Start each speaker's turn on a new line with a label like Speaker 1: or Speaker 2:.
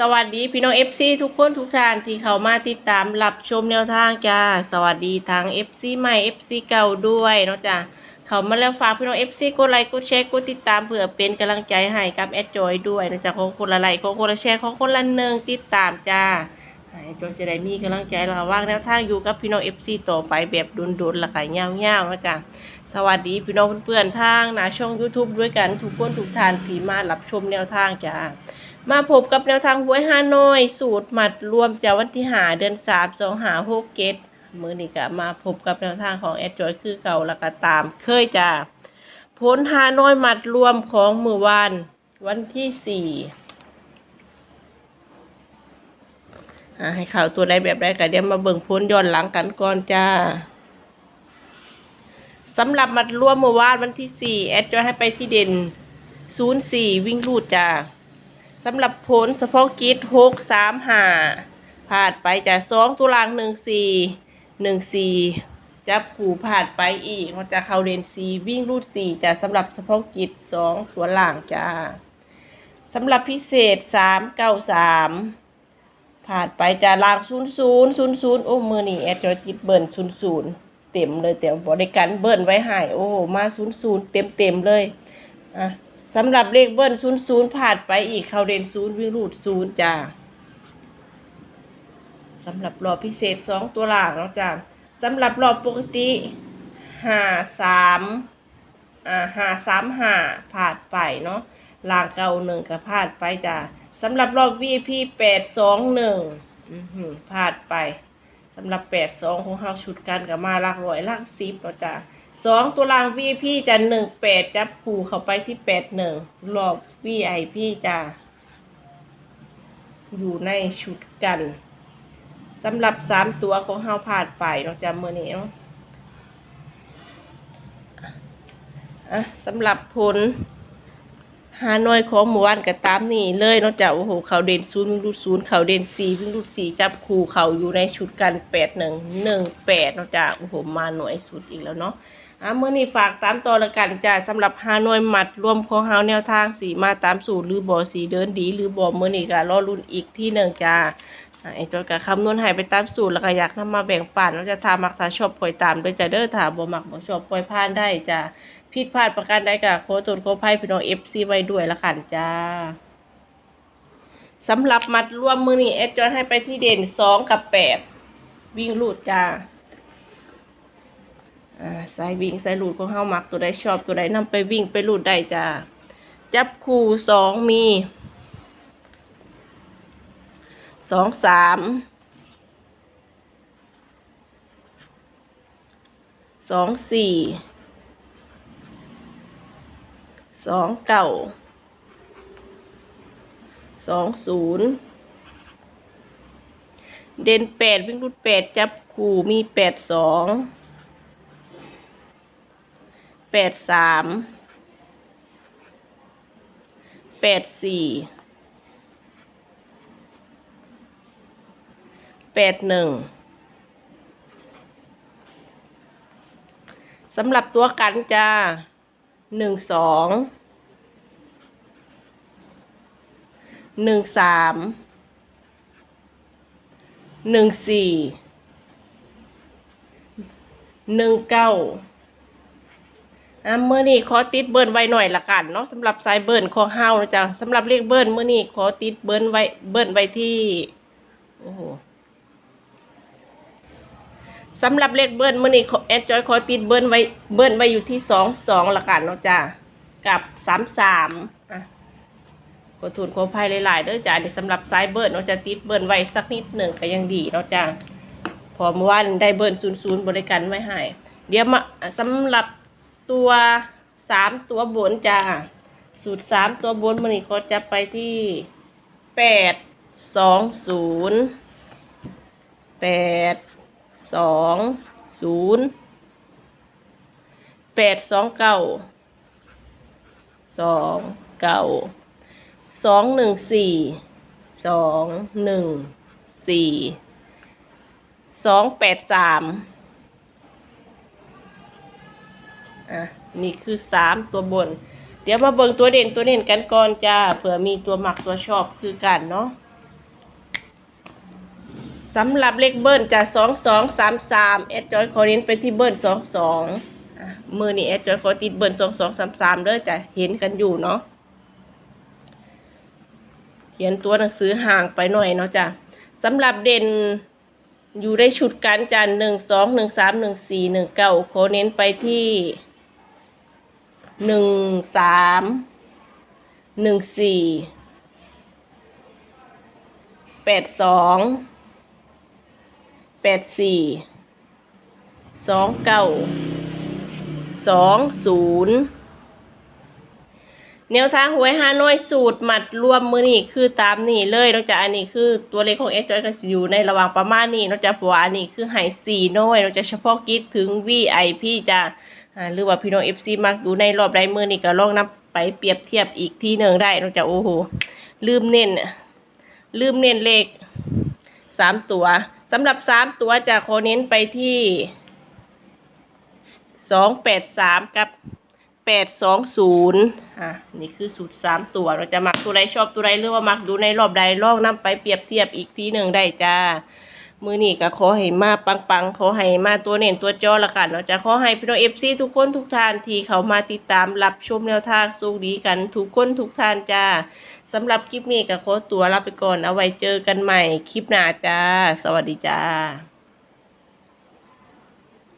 Speaker 1: สวัสดีพี่น้อง FC ทุกคนทุกท่านที่เข้ามาติดตามรับชมแนวทางจ้าสวัสดีทาง FC ใหม่ FC เก่าด้วยเนาะจ้าเข้ามาแล้วฝากพี่น้อง FC กดไลค์กดแชร์กดติดตามเพื่อเป็นกำลังใจให้กับแอดจอยด้วยนะจ๊ะของคนละไลค์ของคนละแชร์ของคนละหนึ่งติดตามจ้าให้แอจอยจะได้มีกำลังใจแล้วก็ว่างแนวทางอยู่กับพี่น้อง FC ต่อไปแบบดุนๆละค่ะยาวๆนะจ้าสวัสดีพี่น้องเพื่อนๆทางนาช่อง YouTube ด้วยกันทุกคนทุกท่านที่มารับชมแนวทางจ้า มาพบกับแนวทางหวยฮานอย สูตรหมัดรวมจากวันที่หาเดือนสามสองหาหกเกตมือนี้ก็มาพบกับแนวทางของแอดจอยคือเก่าแล้วก็ตาม เคยจ้าผลฮานอยหมัดรวมของมือวานวันที่สี่ให้ข่าวตัวใดแบบใดก็เดี๋ยวมาเบิ่งพ้นย้อนหลังกันก่อนจ้าสำหรับมัดรวมเมื่อวานวันที่สี่แอดจอยให้ไปที่เด่นศูนย์สี่วิ่งรูดจ้า สำหรับผลเฉพาะกิจหกสามห้าผ่านไปจากสองตุลางหนึ่งสี่หนึ่งสี่จับขู่ผ่านไปอีกมันจะเข้าเด่นสี่วิ่งรูดสี่จ้าสำหรับเฉพาะกิจสองตัวล่างจ้าสำหรับพิเศษสามเก้าสามผ่านไปจะล่างศูนย์ศูนย์ศูนย์ศูนย์โอ้มือนี่แอดจอยติดเบิร์นศูนย์ศูนย์เต็มเลยแต่บริการเบิ้ลไว้ให้โอ้มาศูนย์ศูนย์เต็มเต็มเลยอะ สำหรับเลขเบิ้ลศูนย์ศูนย์ผ่านไปอีกเขาเรียนศูนย์วิ่งรูดศูนย์จ้าสำหรับรอบพิเศษสองตัวหล่างเนาะจ้าสำหรับรอบปกติห้าสามอ่าห้าสามห้าผ่านไปเนาะหล่างเก่าหนึ่งก็ผ่านไปจ้าสำหรับรอบ VIP แปดสองหนึ่งผ่านไปสำหรับแปดสองของเฮาชุดกันกับมาลักร้อยลักสิบเนาะจ้ะ สองตัวราง VIP จะหนึ่งแปดจับคู่เข้าไปที่แปดหนึ่งรอบ VIP จะอยู่ในชุดกันสำหรับสามตัวของเฮาผ่านไปเนาจ้ะมื่อนี้เนาะอะสำหรับผลฮานอยของหมู่บ้านก็ตามนี่เลยเนาะจะโอ้โหเขาเด่นศูนย์วิ่งรูดศูนย์เขาเด่นสี่วิ่งรูดสี่จับคู่เขาอยู่ในชุดกันแปดหนึ่งหนึ่งแปดเนาะจะโอ้โหมาหน่วยสุดอีกแล้วเนาะ อะเมื่อนี้ฝากตามต่อละกันจ้ะสำหรับฮานอยหมัดรวมของเฮาแนวทางสีมาตามสูตรหรือบ่อสีเดินดี หรือบ่อเมื่อนี้ก็รอรุ่นอีกที่หนึ่งจ้าไอ้ตัวกับคำนวณให้ไปตามสูตรแล้วก็อยากนำมาแบ่งปันเราจะทามักถ้าชอบปล่อยตามโดยจะเด้อถ้าบ่มักบ่ชอบปล่อยผ่านได้จ้ะผิดพลาดประการใดก็ขอโทษขออภัยพี่น้องเอฟซีไว้ด้วยละกันจ้าสำหรับมัดรวมมือนี้แอดจอยให้ไปที่เด่นสองกับแปดวิ่งลูดจ่า สายวิ่งสายหลูดของเฮามักตัวใดชอบตัวใดนำไปวิ่งไปหลูดได้จ้าจับคู่สองมีสองสามสองสี่สองเก่าสองศูนย์เด่นแปดวิ่งรุดแปดจับคู่มีแปดสอง แปดสามแปดสี่แปดหนึ่งสำหรับตัวกันจ้าหนึ่งสองหนึ่งสามหนึ่งสี่หนึ่งเก้า อะเมื่อนี้ขอติดเบิร์นไว้หน่อยละกันเนาะสำหรับสายเบิร์นของเฮานะจ๊ะสำหรับเลขเบิร์นเมื่อนี้ขอติดเบิร์นไว้เบิร์นไว้ที่โอ้โหสำหรับเลขเบิ้ลมื่อนี้แอดจอยขอติดเบิ้ลไว้เบิ้ลไว้อยู่ที่สองสองละกันเนาะจ้ากับสามสามอะขอทุนขอภัยหลายๆเด้อจ้านี่สำหรับสายเบิ้ลเนาะจะติดเบิ้ลไว้สักนิดหนึ่งก็ยังดีเนาะจ้าพอเมื่อวานได้เบิ้ลศูนย์ศูนย์บริการไว้ให้เดี๋ยวมาสำหรับ ตัวสามตัวบนจ้าสูตรสามตัวบนมื่อนี้เขาจะไปที่แปดสองศูนย์แปดสองศูนย์แปดสองเก้าสองเก้าสองหนึ่งสี่สองหนึ่งสี่สองแปดสาม อะนี่คือสามตัวบน เดี๋ยวมาเบิ่งตัวเด่นตัวเด่นกันก่อนจ้าเผื่อมีตัวหมักตัวชอบคือกันเนาะสำหรับเลขเบิ้ลจะสองสองสามสามแอดจอยขอเน้นไปที่เบิ้ลสองสองมือนี่แอดจอยขอติดเบิ้ลสองสองสามสามเด้อจะเห็นกันอยู่เนาะเขียนตัวหนังสือห่างไปหน่อยเนาะจ้ะสำหรับเด่นอยู่ในชุดการจันหนึ่งสองหนึ่งสามหนึ่งสี่หนึ่งเก้าขอเน้นไปที่ หนึ่งสามหนึ่งสี่แปดสองแปดสี่สองเก้าสองศูนย์แนวทางหวยฮานอยสูตรหมัดรวมมือนี่คือตามนี่เลยนอกจากอันนี้คือตัวเลขของเอสจอยก็อยู่ในระหว่างประมาณนี้นอกจากผัวอันนี้คือหายสี่น้อยนอกจากเฉพาะกิจถึง VIP จ้ะอ่า หรือว่าพี่น้อง FC มักดูในรอบใดมือนี่ก็ลองนับไปเปรียบเทียบอีกที่หนึ่งได้นอกจากโอ้โหลืมเน้นน่ะลืมเน้นเลขสามตัวสำหรับสามตัวจะขอเน้นไปที่สองแปดสามกับแปดสองศูนย์อะนี่คือสูตรสามตัวเราจะมักตัวใดชอบตัวใดหรือว่ามักดูในรอบใดลองนำไปเปรียบเทียบอีกทีหนึ่งได้จ้า มือนี่ก็ขอให้มาปังๆขอให้มาตัวเน่นตัวจอละกันเนาะจะขอให้พี่น้องเอฟซีทุกคนทุกท่านที่เขามาติดตามรับชมแนวทางสู้ดีกันทุกคนทุกท่านจ้าสำหรับคลิปนี้ก็ขอตัวลาไปก่อนเอาไว้เจอกันใหม่คลิปหน้าจ้า สวัสดีจ้า